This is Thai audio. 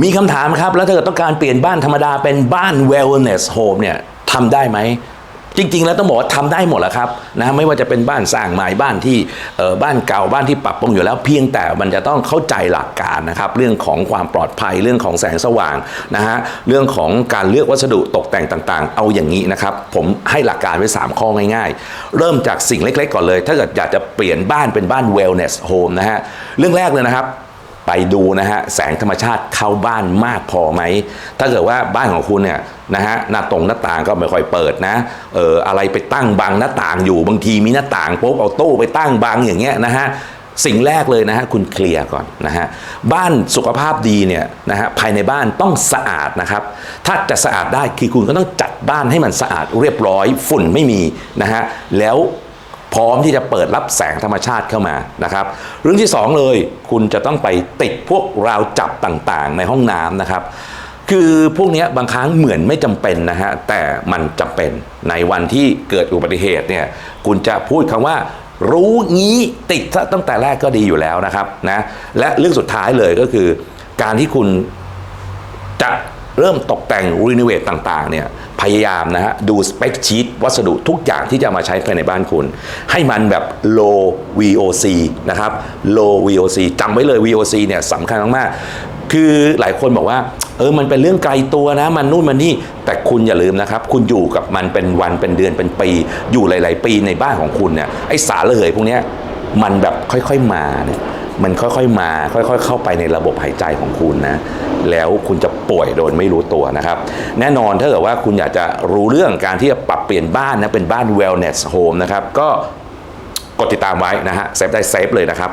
มีคำถามครับ แล้วถ้าเกิดต้องการเปลี่ยนบ้านธรรมดาเป็นบ้าน wellness home เนี่ยทำได้ไหม จริง ๆ แล้วต้องบอกว่าทำได้หมดแหละครับนะไม่ว่าจะเป็นบ้านสร้างใหม่บ้านที่เออบ้านเก่าบ้านที่ปรับปรุงอยู่แล้วเพียงแต่มันจะต้องเข้าใจหลักการนะครับ เรื่องของความปลอดภัยเรื่องของแสงสว่างนะฮะเรื่องของการเลือกวัสดุตกแต่งต่างๆ เอาอย่างนี้นะครับ ผมให้หลักการไว้ 3 ข้อง่าย ๆ เริ่มจากสิ่งเล็ก ๆ ก่อนเลย ถ้าเกิดอยากจะเปลี่ยนบ้านเป็นบ้าน wellness home นะฮะเรื่องแรกเลยนะครับ ไปดูนะฮะแสงธรรมชาติเข้าบ้านมากพอไหม ถ้าเกิดว่าบ้านของคุณเนี่ยนะฮะหน้าตรงหน้าต่างก็ไม่ค่อยเปิดนะเอออะไรไปตั้งบังหน้าต่างอยู่บางทีมีหน้าต่างปุ๊บเอาตู้ไปตั้งบังอย่างเงี้ยนะฮะสิ่งแรกเลยนะฮะคุณเคลียร์ก่อนนะฮะบ้านสุขภาพดีเนี่ยนะฮะภายในบ้านต้องสะอาดนะครับถ้าจะสะอาดได้คือคุณก็ต้องจัดบ้านให้มันสะอาดเรียบร้อยฝุ่นไม่มีนะฮะแล้ว พร้อมที่จะเปิดรับแสงธรรมชาติเข้ามานะครับ เรื่องที่สองเลยคุณจะต้องไปติดพวกราวจับต่างๆ ในห้องน้ำนะครับคือพวกนี้บางครั้งเหมือนไม่จำเป็นนะฮะแต่มันจำเป็นในวันที่เกิดอุบัติเหตุเนี่ยคุณจะพูดคำว่า รู้งี้ติดซะตั้งแต่แรกก็ดีอยู่แล้วนะครับนะและเรื่องสุดท้ายเลยก็คือ การที่คุณจะเริ่มตกแต่งรีโนเวทต่างๆเนี่ย พยายามนะฮะดูสเปคชีตวัสดุทุกอย่างที่จะมาใช้ภายในบ้านคุณ ให้มันแบบ low VOC นะครับ low VOC จำไว้เลย VOC เนี่ยสำคัญมากๆ คือหลายคนบอกว่า เออมันเป็นเรื่องไกลตัวนะ มันนู่นมันนี่ แต่คุณอย่าลืมนะครับ คุณอยู่กับมันเป็นวันเป็นเดือนเป็นปี อยู่หลาย ๆ ปีในบ้านของคุณเนี่ยไอสารระเหยพวกเนี้ยมันแบบค่อยๆมาเนี่ย มันค่อยๆมา ค่อยๆ เข้าไปในระบบหายใจของคุณนะ แล้วคุณจะป่วยโดยไม่รู้ตัวนะครับ แน่นอนถ้าเกิดว่าคุณอยากจะรู้เรื่องการที่จะปรับเปลี่ยนบ้านนะ เป็นบ้าน wellness home นะครับ ก็กดติดตามไว้นะฮะ เซฟได้เซฟเลยนะครับ